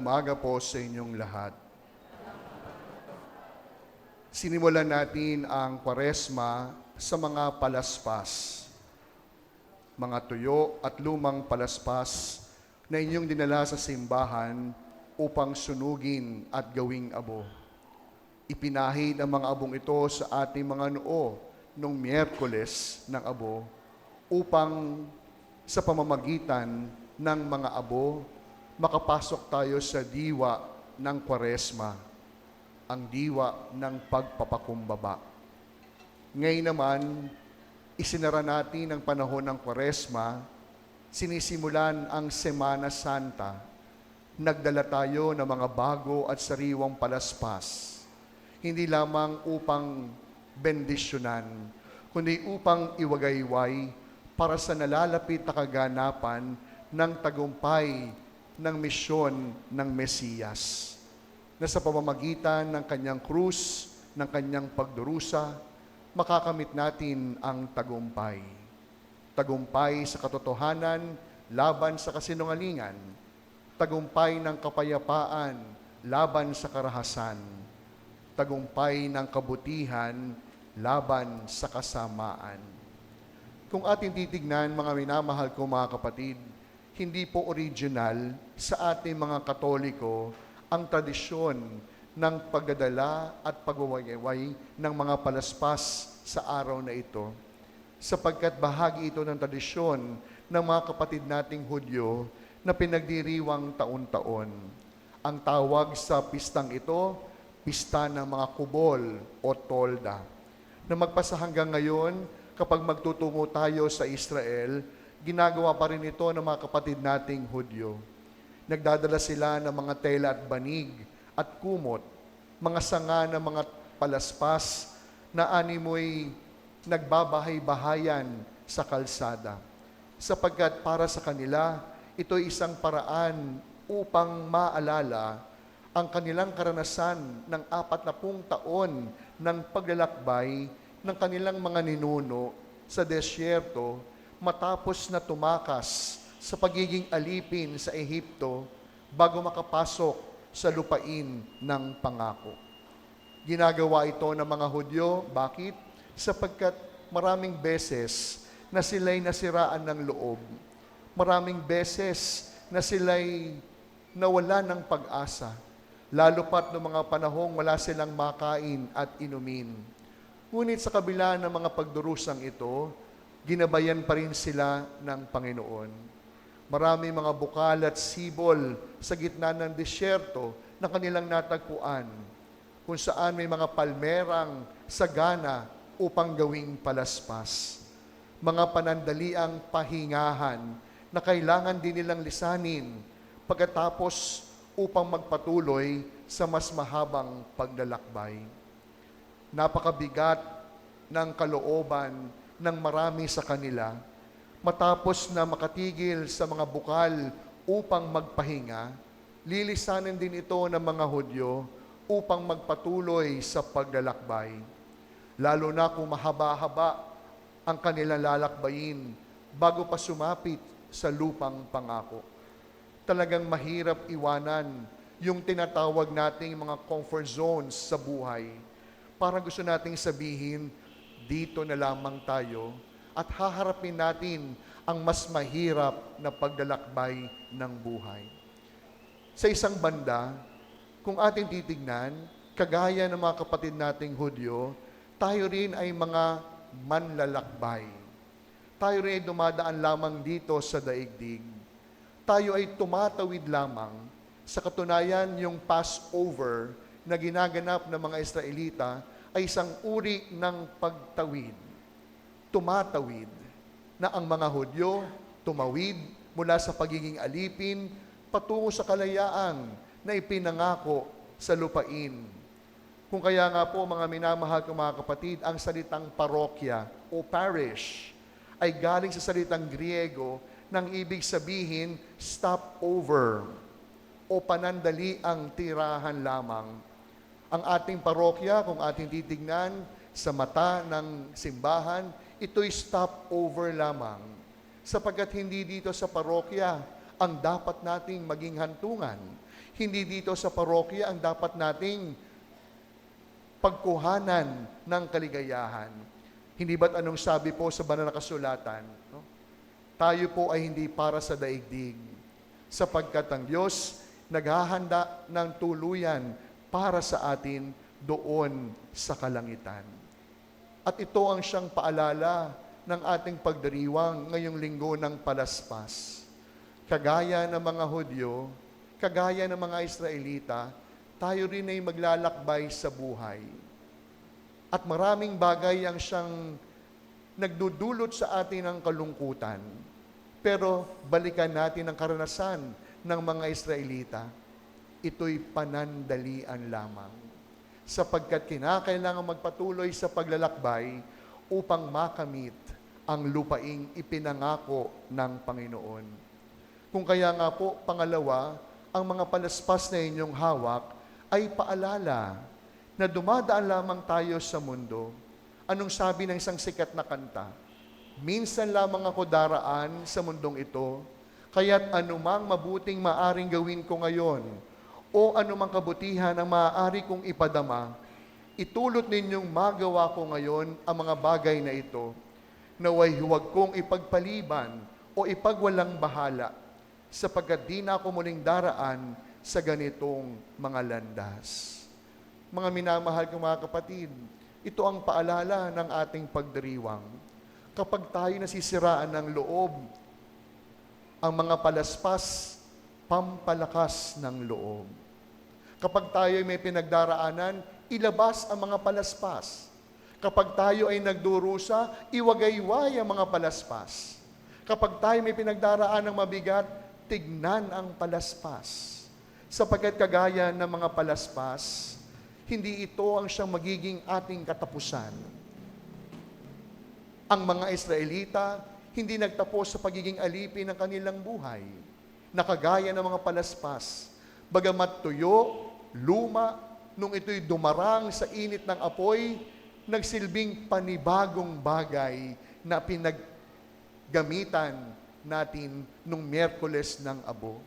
umaga po sa inyong lahat. Sinimulan natin ang kwaresma sa mga palaspas, mga tuyo at lumang palaspas na inyong dinala sa simbahan upang sunugin at gawing abo. Ipinahid ang mga abong ito sa ating mga noo nung Miyerkules ng abo upang sa pamamagitan ng mga abo makapasok tayo sa diwa ng kwaresma, ang diwa ng pagpapakumbaba. Ngayon naman, isinara natin ang panahon ng kwaresma, sinisimulan ang Semana Santa. Nagdala tayo ng mga bago at sariwang palaspas, hindi lamang upang bendisyonan, kundi upang iwagayway para sa nalalapit na kaganapan ng tagumpay ng misyon ng Mesiyas na sa pamamagitan ng kanyang krus, ng kanyang pagdurusa, makakamit natin ang tagumpay. Tagumpay sa katotohanan, laban sa kasinungalingan. Tagumpay ng kapayapaan, laban sa karahasan. Tagumpay ng kabutihan, laban sa kasamaan. Kung ating titignan, mga minamahal ko mga kapatid, hindi po original sa ating mga katoliko ang tradisyon ng pagdadala at pagwawayway ng mga palaspas sa araw na ito. Sapagkat bahagi ito ng tradisyon ng mga kapatid nating Hudyo na pinagdiriwang taon-taon. Ang tawag sa pistang ito, pista ng mga kubol o tolda. Na magpasa hanggang ngayon, kapag magtutungo tayo sa Israel, ginagawa pa rin ito ng mga kapatid nating Hudyo. Nagdadala sila ng mga tela at banig at kumot, mga sanga ng mga palaspas na animoy nagbabahay-bahayan sa kalsada. Sapagkat para sa kanila, ito isang paraan upang maalala ang kanilang karanasan ng apat na pung taon ng paglalakbay ng kanilang mga ninuno sa desyerto matapos na tumakas sa pagiging alipin sa Ehipto bago makapasok sa lupain ng pangako. Ginagawa ito ng mga Hudyo. Bakit? Sapagkat maraming beses na sila'y nasiraan ng loob. Maraming beses na sila'y nawala ng pag-asa. Lalo pat noong mga panahong wala silang makain at inumin. Ngunit sa kabila ng mga pagdurusang ito, ginabayan pa rin sila ng Panginoon. Marami mga bukal at sibol sa gitna ng disyerto na kanilang natagpuan, kung saan may mga palmerang sagana upang gawing palaspas. Mga panandaliang pahingahan na kailangan din nilang lisanin pagkatapos upang magpatuloy sa mas mahabang paglalakbay. Napakabigat ng kalooban ng marami sa kanila matapos na makatigil sa mga bukal upang magpahinga, lilisanin din ito ng mga Hudyo upang magpatuloy sa paglalakbay. Lalo na kung mahaba-haba ang kanilang lalakbayin bago pa sumapit sa lupang pangako. Talagang mahirap iwanan yung tinatawag nating mga comfort zones sa buhay. Parang gusto nating sabihin, dito na lamang tayo at haharapin natin ang mas mahirap na paglalakbay ng buhay. Sa isang banda, kung ating titignan, kagaya ng mga kapatid nating Hudyo, tayo rin ay mga manlalakbay. Tayo rin ay dumadaan lamang dito sa daigdig. Tayo ay tumatawid lamang sa katunayan yung Passover na ginaganap ng mga Israelita ay isang uri ng pagtawid. Tumatawid na ang mga Hudyo tumawid mula sa pagiging alipin patungo sa kalayaan na ipinangako sa lupain. Kung kaya nga po mga minamahal kong mga kapatid, ang salitang parokya o parish ay galing sa salitang Griego nang ibig sabihin stopover o panandali ang tirahan lamang ang ating parokya, kung ating titignan sa mata ng simbahan, ito'y stopover lamang. Sapagkat hindi dito sa parokya ang dapat nating maging hantungan. Hindi dito sa parokya ang dapat nating pagkuhanan ng kaligayahan. Hindi ba't anong sabi po sa banal na kasulatan? No? Tayo po ay hindi para sa daigdig, sapagkat ang Diyos naghahanda ng tuluyan para sa atin doon sa kalangitan. At ito ang siyang paalala ng ating pagdiriwang ngayong linggo ng palaspas. Kagaya ng mga Hudyo, kagaya ng mga Israelita, tayo rin ay maglalakbay sa buhay. At maraming bagay ang siyang nagdudulot sa atin ng kalungkutan. Pero balikan natin ang karanasan ng mga Israelita. Ito'y panandalian lamang. Sapagkat kinakailangan magpatuloy sa paglalakbay upang makamit ang lupaing ipinangako ng Panginoon. Kung kaya nga po, pangalawa, ang mga palaspas na inyong hawak ay paalala na dumadaan lamang tayo sa mundo. Anong sabi ng isang sikat na kanta? Minsan lamang ako daraan sa mundong ito, kaya't anumang mabuting maaring gawin ko ngayon, o anumang kabutihan ang maaari kong ipadama, itulot ninyong magawa ko ngayon ang mga bagay na ito, naway huwag kong ipagpaliban o ipagwalang bahala, sapagkat di na ako muling daraan sa ganitong mga landas. Mga minamahal kong mga kapatid, ito ang paalala ng ating pagdiriwang. Kapag tayo nasisiraan ng loob, ang mga palaspas, pampalakas ng loob. Kapag tayo ay may pinagdaraanan, ilabas ang mga palaspas. Kapag tayo ay nagdurusa, iwagayway ang mga palaspas. Kapag tayo may pinagdaraan ng mabigat, tignan ang palaspas. Sapagkat kagaya ng mga palaspas, hindi ito ang siyang magiging ating katapusan. Ang mga Israelita, hindi nagtapos sa pagiging alipin ng kanilang buhay. Nakagaya ng mga palaspas, bagamat tuyo, luma, nung ito'y dumarang sa init ng apoy, nagsilbing panibagong bagay na pinaggamitan natin nung Miyerkules ng Abo.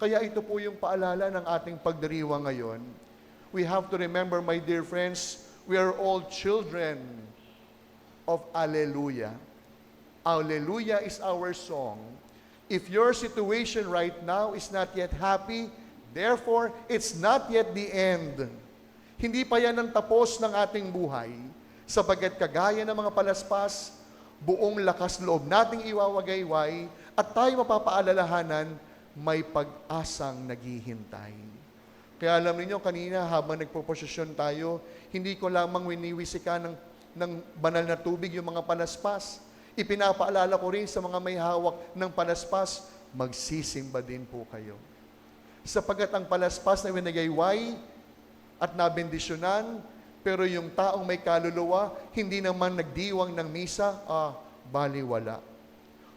Kaya ito po yung paalala ng ating pagdiriwang ngayon. We have to remember, my dear friends, we are all children of Alleluia. Alleluia is our song. If your situation right now is not yet happy, therefore, it's not yet the end. Hindi pa yan ang tapos ng ating buhay, sapagkat kagaya ng mga palaspas, buong lakas loob nating iwawagayway at tayo mapapaalalahanan, may pag-asang naghihintay. Kaya alam niyo kanina habang nagproposisyon tayo, hindi ko lamang winiwisika ng, ng banal na tubig yung mga palaspas. Ipinapaalala ko rin sa mga may hawak ng palaspas, magsisimba din po kayo. Sapagat ang palaspas na winagayway at nabendisyonan, pero yung taong may kaluluwa, hindi naman nagdiwang ng misa, ah, baliwala.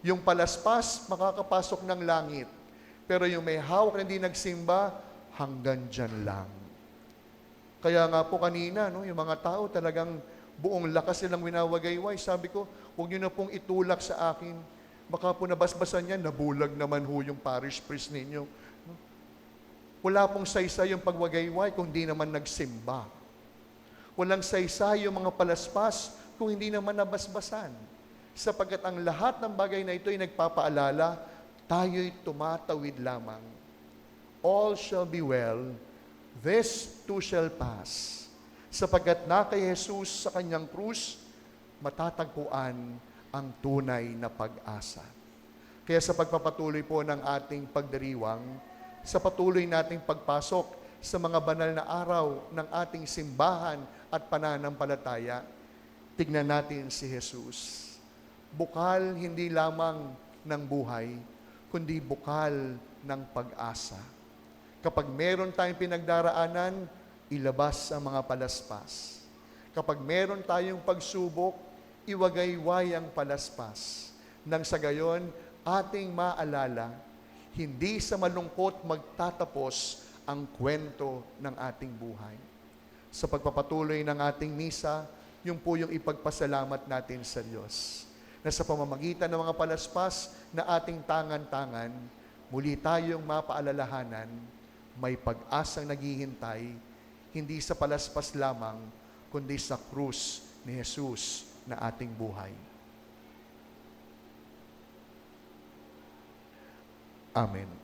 Yung palaspas, makakapasok ng langit. Pero yung may hawak na hindi nagsimba, hanggang dyan lang. Kaya nga po kanina, no, yung mga tao talagang buong lakas nilang winawagayway. Sabi ko, huwag niyo na pong itulak sa akin. Baka po nabasbasan yan, nabulag naman ho yung parish priest ninyo. Wala pong saysay yung pagwagayway kung hindi naman nagsimba. Walang saysay yung mga palaspas kung hindi naman nabasbasan. Sapagkat ang lahat ng bagay na ito ay nagpapaalala, tayo'y tumatawid lamang. All shall be well, this too shall pass. Sapagkat na kay Jesus sa kanyang krus, matatagpuan ang tunay na pag-asa. Kaya sa pagpapatuloy po ng ating pagdiriwang, sa patuloy nating pagpasok sa mga banal na araw ng ating simbahan at pananampalataya, tignan natin si Jesus. Bukal hindi lamang ng buhay, kundi bukal ng pag-asa. Kapag meron tayong pinagdaraanan, ilabas ang mga palaspas. Kapag meron tayong pagsubok, iwagayway ang palaspas. Nang sa gayon, ating maalala, hindi sa malungkot magtatapos ang kwento ng ating buhay. Sa pagpapatuloy ng ating misa, yung po yung ipagpasalamat natin sa Diyos. Na sa pamamagitan ng mga palaspas na ating tangan-tangan, muli tayong mapaalalahanan may pag-asang naghihintay, hindi sa palaspas lamang, kundi sa krus ni Jesus na ating buhay. Amen.